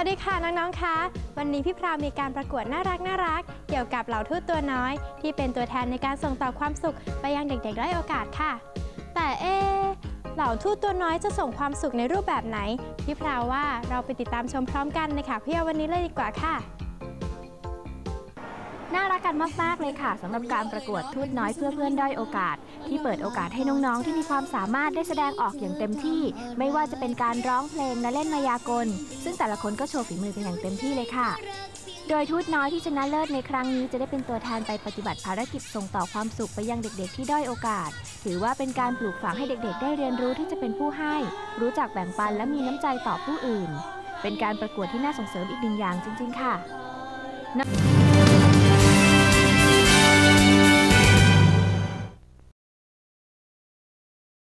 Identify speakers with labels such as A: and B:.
A: วัสดีค่ะน้องๆ คะ วันนี้พี่พราวมีการประกวดน่ารักน่ารักเกี่ยวกับเหล่าทูตตัวน้อย ที่เป็นตัวแทนในการส่งต่อความสุขไปยังเด็กๆด้อยโอกาสค่ะ แต่เอเหล่าทูตตัวน้อยจะส่งความสุขในรูปแบบไหน พี่พราวว่าเราไปติดตามชมพร้อมกันในข่าวเพี่ยววันนี้เลยดีกว่าค่ะ
B: น่ารักกันมาก ๆ เลยค่ะสำหรับการประกวดทูตน้อยเพื่อเพื่อนด้อยโอกาส ที่เปิดโอกาสให้น้องๆ ที่มีความสามารถได้แสดงออกอย่างเต็มที่ ไม่ว่าจะเป็นการร้องเพลงและเล่นมายากล ซึ่งแต่ละคนก็โชว์ฝีมือกันอย่างเต็มที่เลยค่ะ โดยทูตน้อยที่ชนะเลิศในครั้งนี้จะได้เป็นตัวแทนไปปฏิบัติภารกิจส่งต่อความสุขไปยังเด็กๆ ที่ด้อยโอกาส ถือว่าเป็นการปลูกฝังให้เด็กๆ ได้เรียนรู้ที่จะเป็นผู้ให้ รู้จักแบ่งปันและมีน้ำใจต่อผู้อื่น เป็นการประกวดที่น่าส่งเสริมอีกหนึ่งอย่างจริง ๆ ค่ะ